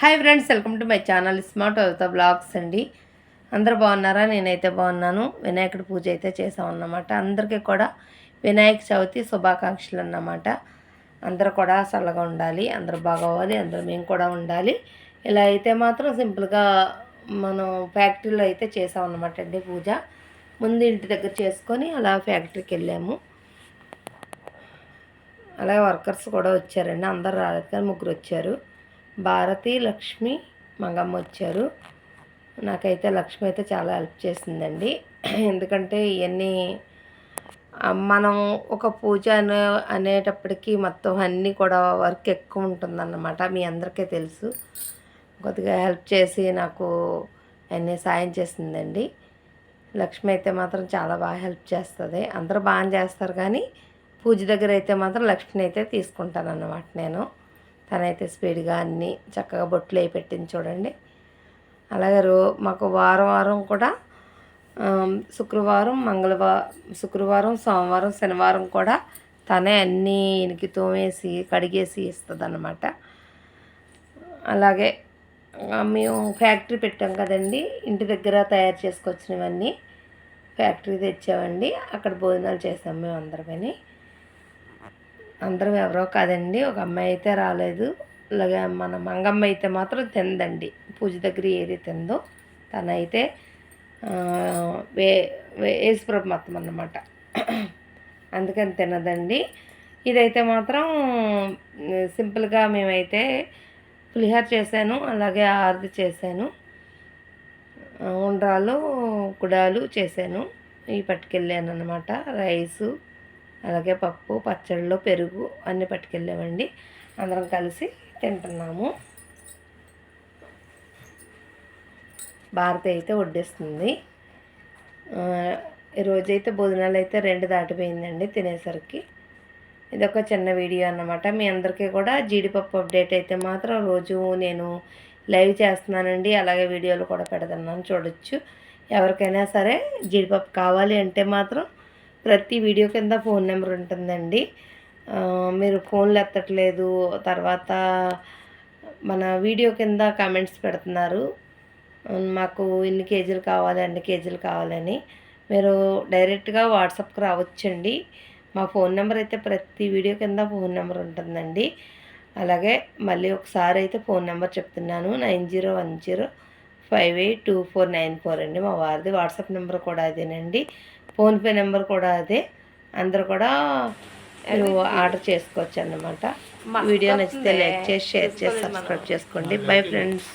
Hi friends welcome to my channel smart అవుతా blogs అండి. అందరూ బాగున్నారా? నేనైతే బాగున్నాను. వినాయకుడి పూజ అయితే చేసామన్నమాట అందరికీ కూడా వినాయక చవితి శుభాకాంక్షలు అన్నమాట. అందరూ కూడా చల్లగా ఉండాలి. అందరూ బాగోవాలి అందరూ మేము కూడా ఉండాలి. ఇలా అయితే మాత్రం సింపుల్గా మనం ఫ్యాక్టరీలో అయితే చేసామన్నమాట అండి పూజ. ముందు ఇంటి దగ్గర చేసుకొని అలా ఫ్యాక్టరీకి వెళ్ళాము. అలాగే వర్కర్స్ కూడా వచ్చారండి. అందరు రాలేదు కానీ ముగ్గురు వచ్చారు. భారతి లక్ష్మి మంగమ్మ వచ్చారు. నాకైతే లక్ష్మి అయితే చాలా హెల్ప్ చేసిందండి. ఎందుకంటే ఇవన్నీ మనం ఒక పూజ అనే అనేటప్పటికీ మొత్తం అన్నీ కూడా వర్క్ ఎక్కువ ఉంటుందన్నమాట. మీ అందరికీ తెలుసు. కొద్దిగా హెల్ప్ చేసి నాకు అన్నీ సాయం చేసిందండి. లక్ష్మి అయితే మాత్రం చాలా బాగా హెల్ప్ చేస్తుంది. అందరూ బాగా చేస్తారు కానీ పూజ దగ్గర అయితే మాత్రం లక్ష్మిని అయితే తీసుకుంటాను అన్నమాట నేను. తనైతే స్పీడ్గా అన్నీ చక్కగా బొట్లు అయి పెట్టింది చూడండి. అలాగే రో మాకు వారం వారం కూడా శుక్రవారం మంగళవారం శుక్రవారం సోమవారం శనివారం కూడా తనే అన్నీ ఇనికి తోమేసి కడిగేసి ఇస్తుంది అన్నమాట అలాగే మేము ఫ్యాక్టరీ పెట్టాం కదండి. ఇంటి దగ్గర తయారు చేసుకొచ్చినవన్నీ ఫ్యాక్టరీ తెచ్చామండి. అక్కడ భోజనాలు చేసాం మేము అందరమని అందరం ఎవరో కాదండి ఒక అమ్మాయి అయితే రాలేదు. అలాగే మన మంగమ్మ అయితే మాత్రం తిందండి. పూజ దగ్గర ఏది తిందో. తనైతే వే వే మొత్తం మతం అన్నమాట. అందుకని తినదండి. ఇదైతే మాత్రం సింపుల్గా మేమైతే పులిహోర చేశాను అలాగే ఆరది చేశాను. ఉండ్రాలు గుడాలు చేశాను. ఇవి పట్టుకెళ్ళాను అనమాట రైసు అలాగే పప్పు పచ్చళ్ళు పెరుగు అన్నీ పట్టుకెళ్ళామండి. అందరం కలిసి తింటున్నాము. భారతి అయితే వడ్డేస్తుంది. ఈరోజైతే భోజనాలు అయితే రెండు దాటిపోయిందండి తినేసరికి. ఇది ఒక చిన్న వీడియో అన్నమాట. మీ అందరికీ కూడా జీడిపప్పు అప్డేట్ అయితే మాత్రం రోజు నేను లైవ్ చేస్తున్నానండి. అలాగే వీడియోలు కూడా పెడుతున్నాను. చూడొచ్చు. ఎవరికైనా సరే జీడిపప్పు కావాలి అంటే మాత్రం ప్రతి వీడియో కింద ఫోన్ నెంబర్ ఉంటుందండి. మీరు ఫోన్లు ఎత్తట్లేదు తర్వాత మన వీడియో కింద కామెంట్స్ పెడుతున్నారు. మాకు ఇన్ని కేజీలు కావాలి అన్ని కేజీలు కావాలని. మీరు డైరెక్ట్గా వాట్సాప్కి రావచ్చండి. మా ఫోన్ నెంబర్ అయితే ప్రతి వీడియో కింద ఫోన్ నెంబర్ ఉంటుందండి. అలాగే మళ్ళీ ఒకసారి అయితే ఫోన్ నెంబర్ చెప్తున్నాను. Nine zero one zero five eight two four nine four అండి మా వారిది. వాట్సాప్ నెంబర్ కూడా అదేనండి. ఫోన్పే నెంబర్ కూడా అదే. అందరూ కూడా మీరు ఆర్డర్ చేసుకోవచ్చు అన్నమాట వీడియో నచ్చితే లైక్ చేసి షేర్ చేసి సబ్స్క్రైబ్ చేసుకోండి. Bye friends.